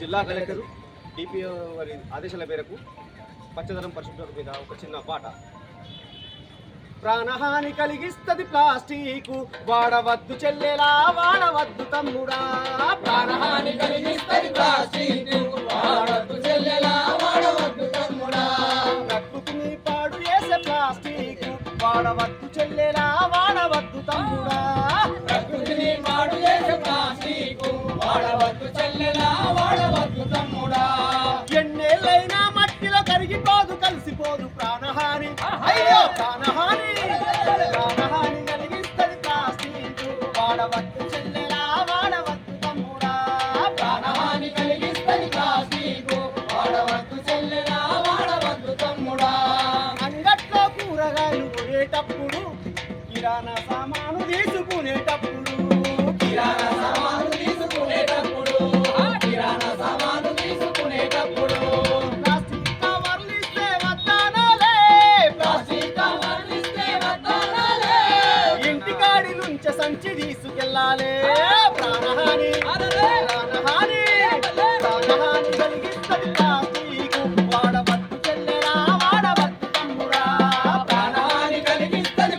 జిల్లా collector DPO వారి ఆదేశాల మేరకు పచ్చదనం పరిశుభ్రత మీద ఒక చిన్న పాట ప్రాణహాని కలిగిస్తుంది ప్లాస్టిక్ వాడవద్దు చెల్లెలా వాడవద్దు తమ్ముడా. ప్రాణహాని కలిగిస్తుంది ప్లాస్టిక్ వాడవద్దు చెల్లెలా వాడవద్దు తమ్ముడా. ప్రకృతిని పాడు చేసే ప్లాస్టిక్ వాడవద్దు చెల్లెలా వాడవద్దు తమ్ముడా. కరిగిపోదు కలిసిపోదు ప్రాణహాని. అయ్యో ప్రాణహాని. ప్రాణహాని కలిగిస్తది ప్లాస్టిక్ వాడవద్దు చెల్లెలా వాడవద్దు తమ్ముడా. ప్రాణహాని కలిగిస్తది ప్లాస్టిక్ వాడవద్దు చెల్లెలా వాడవద్దు తమ్ముడా. అంగట్లో కూరగాయలు కొనేటప్పుడు కిరాణా సామాను తీసుకునేటప్పుడు పంచ సంచి తీసుకెళ్ళాలే. ప్రాణహాని ప్రాణహాని ప్రాణహాని కలిగిస్తుంది